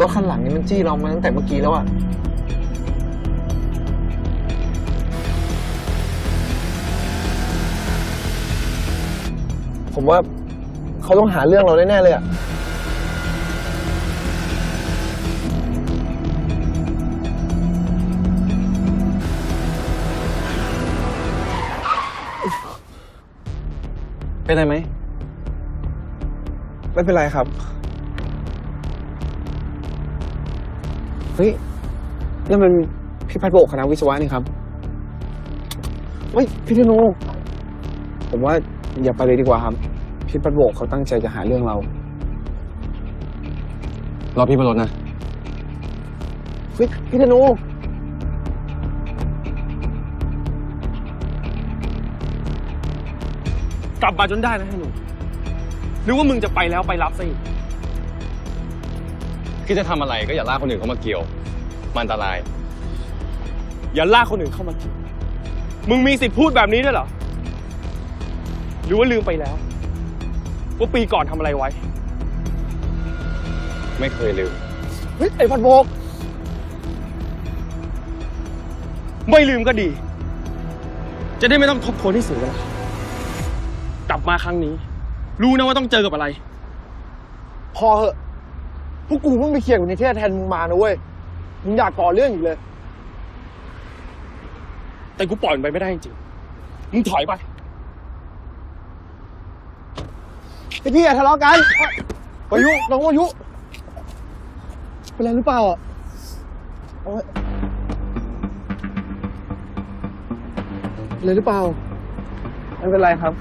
รถคันหลังนี่มันจี้เรามาตั้งแต่เมื่อกี้แล้วอะผมว่าเขาต้องหาเรื่องเราแน่ๆเลยอะเป็นไรไหม ไม่เป็นไรครับ เฮ้ยนั่นมันพี่พัดโบกคณะวิศวะนี่ครับเฮ้ยพี่ธนูผมว่าอย่าไปเลยดีกว่าครับ พี่พัดโบกเขาตั้งใจจะหาเรื่องเรา รอพี่บนรถนะเฮ้ยพี่ธนูกลับมาจนได้นะให้หนูหรือว่ามึงจะไปแล้วไปรับซะอีก คิดจะทำอะไรก็อย่าลากคนอื่นเข้ามาเกี่ยว มันอันตราย อย่าลากคนอื่นเข้ามาเกี่ยวมึงมีสิทธิ์พูดแบบนี้ด้วยเหรอ หรือว่าลืมไปแล้ว ว่าปีก่อนทำอะไรไว้ ไม่เคยลืม เฮ้ยไอ้พัดโบก ไม่ลืมก็ดี จะได้ไม่ต้องทบทวนให้เสียเวลากลับมาครั้งนี้ รู้นะว่าต้องเจอกับอะไร พอเหอะ พวกกูเพิ่งไปเคลียร์กับนิเทศแทนมึงมานะเว้ย มึงอยากก่อเรื่องอีกเลย แต่กูปล่อยมันไปไม่ได้จริงๆมึงถอยไป ไอพี่อย่าทะเลาะกันวายุ น้องวายุ เป็นไรหรือเปล่าอะโอ๊ยเป็นไรหรือเปล่า ไม่เป็นไรครับ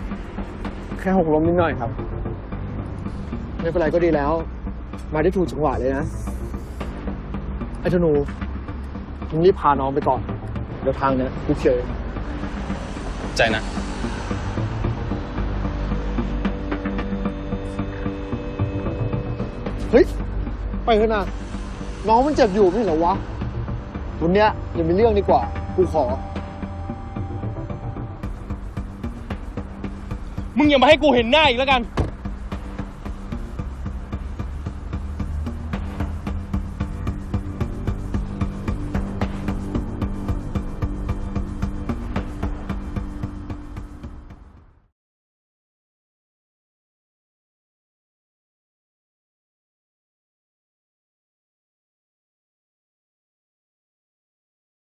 แค่หกล้มนิดหน่อยครับ ไม่เป็นไรก็ดีแล้ว มาได้ถูกจังหวะเลยนะ ไอ้ธนูมึงรีบพาน้องไปก่อน เดี๋ยวทางเนี้ยกูเคลียร์เองใจนะเฮ้ย ไปเถอะนะน้องมันเจ็บอยู่ไม่ใช่เหรอวะ วันเนี้ยอย่ามีเรื่องดีกว่า กูขอ มึงอย่ามาให้กูเห็นหน้าอีกแล้วกัน